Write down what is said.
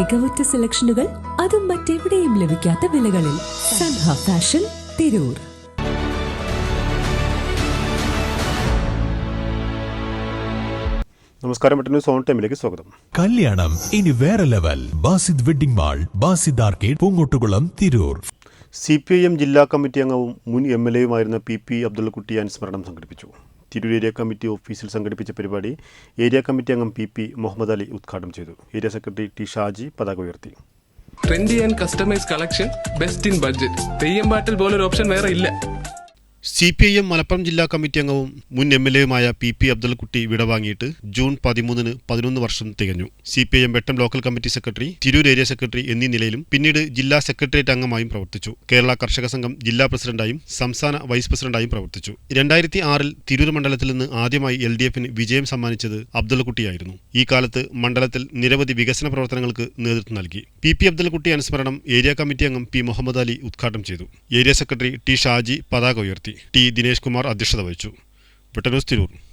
മികവുറ്റ സെലക്ഷനുകൾ അതും മറ്റെവിടെയും ലഭിക്കാത്ത വിലകളിൽ സൻഹ ഫാഷൻ തിരൂർ. നമസ്കാരം മറ്റൊരു സോൺ ടൈമിലേക്ക് സ്വാഗതം. കല്യാണം ഇനി വേറെ level. Basid wedding mall Basid arcade Poongottukulam Tirur. C P I M ജില്ലാ കമ്മിറ്റി അംഗവും മുൻ എം എൽ എയുമായിരുന്ന പി പി അബ്ദുള്ളക്കുട്ടി അനുസ്മരണം സംഘടിപ്പിച്ചു. തിരൂർ ഏരിയ കമ്മിറ്റി ഓഫീസിൽ സംഘടിപ്പിച്ച പരിപാടി ഏരിയ കമ്മിറ്റി അംഗം പി പി മുഹമ്മദ് അലി ഉദ്ഘാടനം ചെയ്തു. ഏരിയ സെക്രട്ടറി ടി ഷാജി പതാക ഉയർത്തി. Trendy and customise collection best in budget Theyyam പാട്ടിൽ പോലൊരു ഓപ്ഷൻ വേറെ ഇല്ല. C P I M Malappuram ജില്ലാ കമ്മിറ്റി അംഗവും മുൻ എം എൽ എയുമായ പി പി അബ്ദുള്ളക്കുട്ടി വിടവാങ്ങിയിട്ട് ജൂൺ പതിമൂന്നിന് പതിനൊന്ന് വർഷം തികഞ്ഞു. C P I M Vettam local committee secretary Tirur area secretary എന്നീ നിലയിലും പിന്നീട് ജില്ലാ സെക്രട്ടേറിയറ്റ് അംഗമായും പ്രവർത്തിച്ചു. കേരള കർഷക സംഘം ജില്ലാ പ്രസിഡന്റായും സംസ്ഥാന വൈസ് പ്രസിഡന്റായും പ്രവർത്തിച്ചു. രണ്ടായിരത്തി ആറിൽ തിരൂർ മണ്ഡലത്തിൽ നിന്ന് ആദ്യമായി എൽ ഡി എഫിന് വിജയം സമ്മാനിച്ചത് അബ്ദുള്ളക്കുട്ടിയായിരുന്നു ഈ കാലത്ത് മണ്ഡലത്തിൽ നിരവധി വികസന പ്രവർത്തനങ്ങൾക്ക് നേതൃത്വം നൽകി. പി പി അബ്ദുള്ളക്കുട്ടി അനുസ്മരണം ഏരിയ കമ്മിറ്റി അംഗം പി മുഹമ്മദ് അലി ഉദ്ഘാടനം ചെയ്തു. ഏരിയ സെക്രട്ടറി ടി ഷാജി പതാക ഉയർത്തി. ടി. ദിനേശ് കുമാർ അധ്യക്ഷത വഹിച്ചു. വെട്ടന്യൂസ് തിരൂർ.